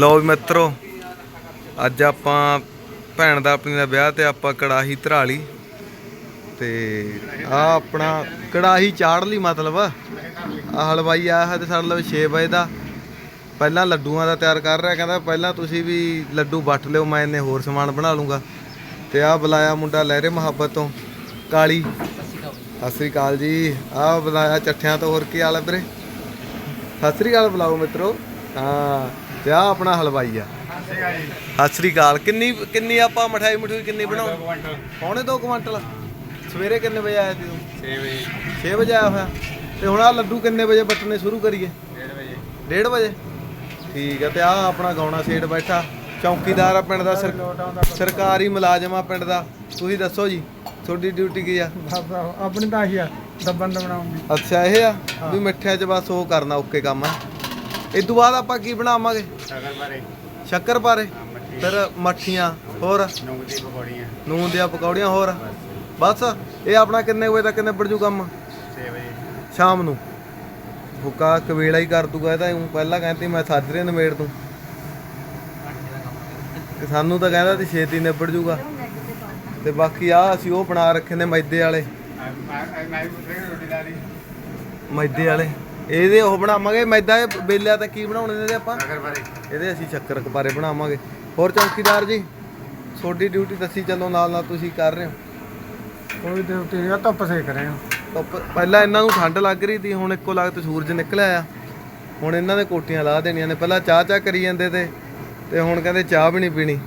ਲੋ ਵੀ ਮਿੱਤਰੋ, ਅੱਜ ਆਪਾਂ ਭੈਣ ਦਾ ਆਪਣੀ ਦਾ ਵਿਆਹ ਤੇ ਆਪਾਂ ਕੜਾਹੀ ਧਰਾ ਲਈ ਤੇ ਆ ਆਪਣਾ ਕੜਾਹੀ ਚਾੜ ਲਈ ਮਤਲਬ। ਆ ਹਲਵਾਈ ਆ ਹੈ ਤੇ ਸਾਡੇ ਲਈ 6 ਵਜੇ ਦਾ। ਪਹਿਲਾਂ ਲੱਡੂਆਂ ਦਾ ਤਿਆਰ ਕਰ ਰਿਹਾ, ਕਹਿੰਦਾ ਪਹਿਲਾਂ ਤੁਸੀਂ ਵੀ ਲੱਡੂ ਵੱਟ ਲਿਓ, ਮੈਂ ਇਹਨੇ ਹੋਰ ਸਮਾਨ ਬਣਾ ਲੂੰਗਾ। ਤੇ ਆ ਬੁਲਾਇਆ ਮੁੰਡਾ ਲਹਿਰੇ ਮੁਹੱਬਤ ਤੋਂ, ਕਾਲੀ। ਸਤਿ ਸ੍ਰੀ ਅਕਾਲ ਜੀ ਆ ਬੁਲਾਇਆ ਚੱਠਿਆਂ ਤੋਂ, ਹੋਰ ਕੀ ਹਾਲ ਹੈ ਵੀਰੇ? ਸਤਿ ਸ੍ਰੀ ਅਕਾਲ ਬੁਲਾਓ ਮਿੱਤਰੋ। ਹਾਂ। ਤੇ ਆ ਆਪਣਾ ਹਲਵਾਈ ਆ। ਸਤਿ ਸ੍ਰੀ ਅਕਾਲ। ਕਿੰਨੀ ਕਿੰਨੀ ਆਪਾਂ ਮਠਾਈ ਮਠੂਈ ਕਿੰਨੀ ਬਣਾਉ ਪੌਣੇ 2 ਕੁਇੰਟਲ। ਸਵੇਰੇ ਕਿੰਨੇ ਵਜੇ ਆਇਆ ਸੀ ਤੂੰ? 6 ਵਜੇ। 6 ਵਜੇ ਆਇਆ ਹੋਇਆ। ਤੇ ਹੁਣ ਆ ਲੱਡੂ ਕਿੰਨੇ ਵਜੇ ਵੱਟਣੇ ਸ਼ੁਰੂ ਕਰੀਏ? 1:30 ਵਜੇ। 1:30 ਵਜੇ? ਠੀਕ ਆ ਤੇ ਆ ਆਪਣਾ ਗਾਉਣਾ ਸੇਠ ਬੈਠਾ। ਚੌਕੀਦਾਰ ਆ ਪਿੰਡ ਦਾ ਸਰ- ਸਰਕਾਰੀ ਮੁਲਾਜ਼ਮ ਆ ਪਿੰਡ ਦਾ। ਤੁਸੀਂ ਦੱਸੋ ਜੀ ਤੁਹਾਡੀ ਡਿਊਟੀ ਕੀ ਆ? ਆਪਣੀ ਤਾਂ ਆਹੀ ਆ ਦੱਬਣ ਦਾ ਬਣਾਉਂਦੀ ਅੱਛਾ ਇਹ ਆ? ਵੀ ਮਿੱਠਿਆਂ 'ਚ ਬਸ ਉਹ ਕਰਨਾ ਓਕੇ ਕੰਮ ਆ। ਇਸ ਤੋਂ ਬਾਅਦ ਆਪਾਂ ਕੀ ਬਣਾਵਾਂਗੇ? ਸ਼ਕਰ ਬਾਰੇ ਸ਼ੱਕਰ ਪਾਰੇ? ਫਿਰ ਮੱਠੀਆਂ ਹੋਰ? ਨੂੰਗ ਦੀ ਪਕੌੜੀਆਂ। ਨੂਨ ਦੀਆਂ ਪਕੌੜੀਆਂ ਹੋਰ? ਬਸ। ਇਹ ਆਪਣਾ ਕਿੰਨੇ ਵਜੇ ਤੱਕ ਨਿਬੜ ਜੂ ਕੰਮ? 6 ਵਜੇ। ਸ਼ਾਮ ਨੂੰ। ਫੁੱਕਾ ਕਵੇਲਾ ਹੀ ਕਰ ਦੂਗਾ ਇਹਦਾ ਊਂ ਪਹਿਲਾਂ ਕਹਿੰਦੀ ਮੈਂ ਸਾਜਰੇ ਨਿਬੇੜ ਦੂੰ ਤੇ ਸਾਨੂੰ ਤਾਂ ਕਹਿੰਦਾ ਸੀ ਛੇਤੀ ਨਿਬੜ ਜੂਗਾ। ਤੇ ਬਾਕੀ ਆ ਅਸੀਂ ਉਹ ਬਣਾ ਰੱਖੇ ਨੇ ਮੈਦੇ ਵਾਲੇ। ਮੈਂ ਵੀ ਪੁੱਛ ਰਿਹਾ ਰੋਟੀ ਲਾ ਦੀ ਮੈਦੇ ਵਾਲੇ। ਇਹਦੇ ਉਹ ਬਣਾਵਾਂਗੇ ਮੈਦਾ ਇਹ ਬੇਲਿਆ ਤਾਂ ਕੀ ਬਣਾਉਣੇ ਨੇ ਆਪਾਂ? ਸ਼ਕਰ ਬਾਰੇ। ਇਹਦੇ ਅਸੀਂ ਸ਼ੱਕਰ ਕਪਾਰੇ ਬਣਾਵਾਂਗੇ। ਹੋਰ ਚੌਕੀਦਾਰ ਜੀ ਤੁਹਾਡੀ ਡਿਊਟੀ ਦੱਸੀ ਚੱਲੋ ਨਾਲ ਨਾਲ ਤੁਸੀਂ ਕਰ ਰਹੇ ਹੋ। ਕੋਈ ਡਿਊਟੀ ਆ ਧੁੱਪ ਸੇਕ ਰਹੇ ਹਾਂ। ਧੁੱਪ- ਪਹਿਲਾਂ ਇਹਨਾਂ ਨੂੰ ਠੰਡ ਲੱਗ ਰਹੀ ਸੀ ਹੁਣ ਇੱਕੋ ਲਗਤ ਸੂਰਜ ਨਿਕਲਿਆ ਆ। ਹੁਣ ਇਹਨਾਂ ਦੇ ਕੋਟੀਆਂ ਲਾ ਦੇਣੀਆਂ ਨੇ ਪਹਿਲਾਂ ਚਾਹ ਚਾਹ ਕਰੀ ਜਾਂਦੇ ਤੇ ਤੇ ਹੁਣ ਕਹਿੰਦੇ ਚਾਹ ਵੀ ਨਹੀਂ ਪੀਣੀ।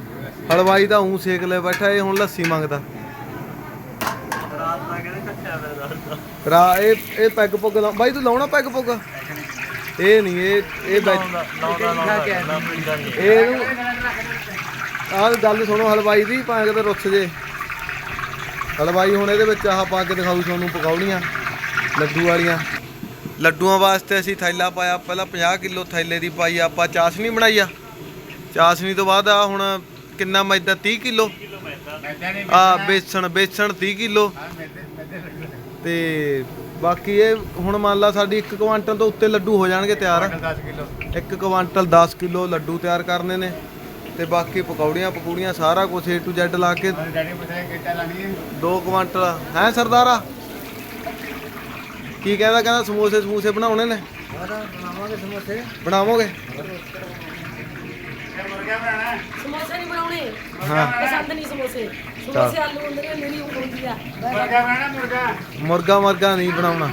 ਹਲਵਾਈ ਤਾਂ ਉਂ ਸੇਕ ਲੈ ਬੈਠਾ ਇਹ ਹੁਣ ਲੱਸੀ ਮੰਗਦਾ। ਰਾ ਇਹ ਇਹ ਪੈਗ ਪੁੱਗ ਲਾ ਬਾਈ ਤੂੰ ਲਾਉਣਾ ਪੈਗ ਪੁੱਗ? ਇਹ ਨਹੀਂ ਇਹ ਇਹ ਬੈ- ਇਹਨੂੰ ਆਹ ਗੱਲ ਸੁਣੋ ਹਲਵਾਈ ਦੀ ਭਾਵੇਂ ਕਿਤੇ ਰੁੱਸ ਜੇ। ਹਲਵਾਈ ਹੁਣ ਇਹਦੇ ਵਿੱਚ ਆਹ ਪਾ ਕੇ ਦਿਖਾਊ ਤੁਹਾਨੂੰ ਪਕੌੜੀਆਂ ਲੱਡੂ ਵਾਲੀਆਂ। ਲੱਡੂਆਂ ਵਾਸਤੇ ਅਸੀਂ ਥੈਲਾ ਪਾਇਆ ਪਹਿਲਾਂ 50 ਕਿਲੋ ਥੈਲੇ ਦੀ ਪਾਈ ਆਪਾਂ ਚਾਸ਼ਨੀ ਬਣਾਈ ਆ। ਚਾਸ਼ਨੀ ਤੋਂ ਬਾਅਦ ਆ ਹੁਣ ਕਿੰਨਾ ਮੈਦਾ 30 ਕਿਲੋ। ਆ ਬੇਸਣ ਬੇਸਣ 30 ਕਿਲੋ। ਤੇ ਬਾਕੀ ਇਹ ਹੁਣ ਮੰਨ ਲਾ ਸਾਡੀ 1 ਕੁਆਂਟਲ ਤੋਂ ਉੱਤੇ ਲੱਡੂ ਹੋ ਜਾਣਗੇ ਤਿਆਰ। 10 ਕਿਲੋ। 1 ਕੁਆਂਟਲ 10 ਕਿਲੋ ਲੱਡੂ ਤਿਆਰ ਕਰਨੇ ਨੇ। ਤੇ ਬਾਕੀ ਪਕੌੜੀਆਂ ਪਕੌੜੀਆਂ ਸਾਰਾ ਕੁਝ A to Z ਲਾ ਕੇ। 2 ਕੁਆਂਟਲ। ਹੈ ਸਰਦਾਰਾ? ਕੀ ਕਹਿੰਦਾ? ਕਹਿੰਦਾ ਸਮੋਸੇ ਸਮੂਸੇ ਬਣਾਉਣੇ ਨੇ। ਬਣਾਵਾਂਗੇ ਸਮੋਸੇ। ਬਣਾਵੋਗੇ? ਸਮੋਸੇ ਨਹੀਂ ਬਣਾਉਣੇ। ਹਾਂ। ਪਸੰਦ ਨਹੀਂ ਸਮੋਸੇ। ਸਮੋਸੇ ਆਲੂ ਹੁੰਦੇ ਨੇ ਮੇਰੀ ਉਂਗਲ ਹੁੰਦੀ ਆ। ਮੁਰਗਾ ਬਣਾਣਾ ਮੁਰਗਾ। ਮੁਰਗਾ ਮਰਗਾ ਨਹੀਂ ਬਣਾਉਣਾ।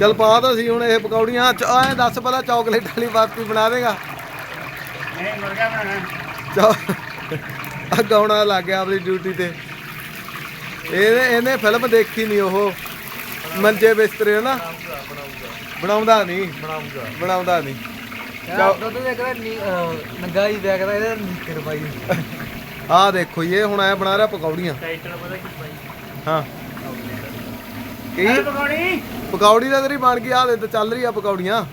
ਚਲ ਪਾ ਤਾਂ ਸੀ ਹੁਣ ਇਹ ਪਕੌੜੀਆਂ। ਚ- ਐਂ ਦੱਸ ਪਹਿਲਾਂ ਚਾਕਲੇਟ ਵਾਲੀ ਬਰਫੀ ਬਣਾ ਦੇਗਾ ਨਹੀਂ ਮੁਰਗਾ ਬਣਾਣਾ ਚਾ ਆ ਗਾਉਣਾ ਲੱਗ ਗਿਆ ਆਪਣੀ ਡਿਊਟੀ ਤੇ। ਇਹਨੇ ਇਹਨੇ ਫਿਲਮ ਦੇਖੀ ਨਹੀਂ ਉਹ। ਮੰਜੇ ਬਿਸਤਰੇ ਨਾ ਬਣਾਉਂਦਾ ਨਹੀਂ। ਬਣਾਉਂਦਾ ਬਣਾਉਂਦਾ ਨਹੀਂ। ਦੁੱਧ ਦੇ ਕਹਿੰਦਾ ਨੰਗਾਈ ਦਿਆ ਕਹਿੰਦਾ ਇਹਦਾ ਨੀਕਰ ਪਾਈ। ਆਹ ਦੇਖੋ ਜੀ, ਇਹ ਹੁਣ ਐ ਬਣਾ ਰਿਹਾ ਪਕੌੜੀਆਂ। ਹਾਂ। ਕੀ? ਪਕੌੜੀ। ਪਕੌੜੀ ਤਾਂ ਤੇਰੀ ਬਣ ਗਈ ਆ ਦੇ ਤਾਂ ਚੱਲ ਰਹੀ ਆ ਪਕੌੜੀਆਂ।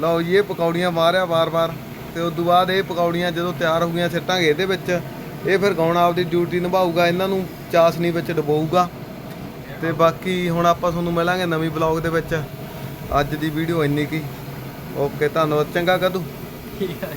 ਲਓ ਜੀ ਇਹ ਪਕੌੜੀਆਂ ਮਾਰਿਆ ਵਾਰ-ਵਾਰ। ਤੇ ਉਸ ਤੋਂ ਬਾਅਦ ਇਹ ਪਕੌੜੀਆਂ ਜਦੋਂ ਤਿਆਰ ਹੋ ਗਈਆਂ ਸਿੱਟਾਂਗੇ ਇਹਦੇ ਵਿੱਚ ਇਹ ਫਿਰ ਗਾਉਣਾ ਆਪਦੀ ਡਿਊਟੀ ਨਿਭਾਊਗਾ? ਇਹਨਾਂ ਨੂੰ ਚਾਸਨੀ ਵਿੱਚ ਡਬੋਊਗਾ। ਤੇ ਬਾਕੀ ਹੁਣ ਆਪਾਂ ਤੁਹਾਨੂੰ ਮਿਲਾਂਗੇ ਨਵੀਂ ਬਲੌਗ ਦੇ ਵਿੱਚ। ਅੱਜ ਦੀ ਵੀਡੀਓ ਇੰਨੀ ਕੀ ਓਕੇ ਧੰਨਵਾਦ। ਚੰਗਾ ਕਦੂ। ਠੀਕ ਹੈ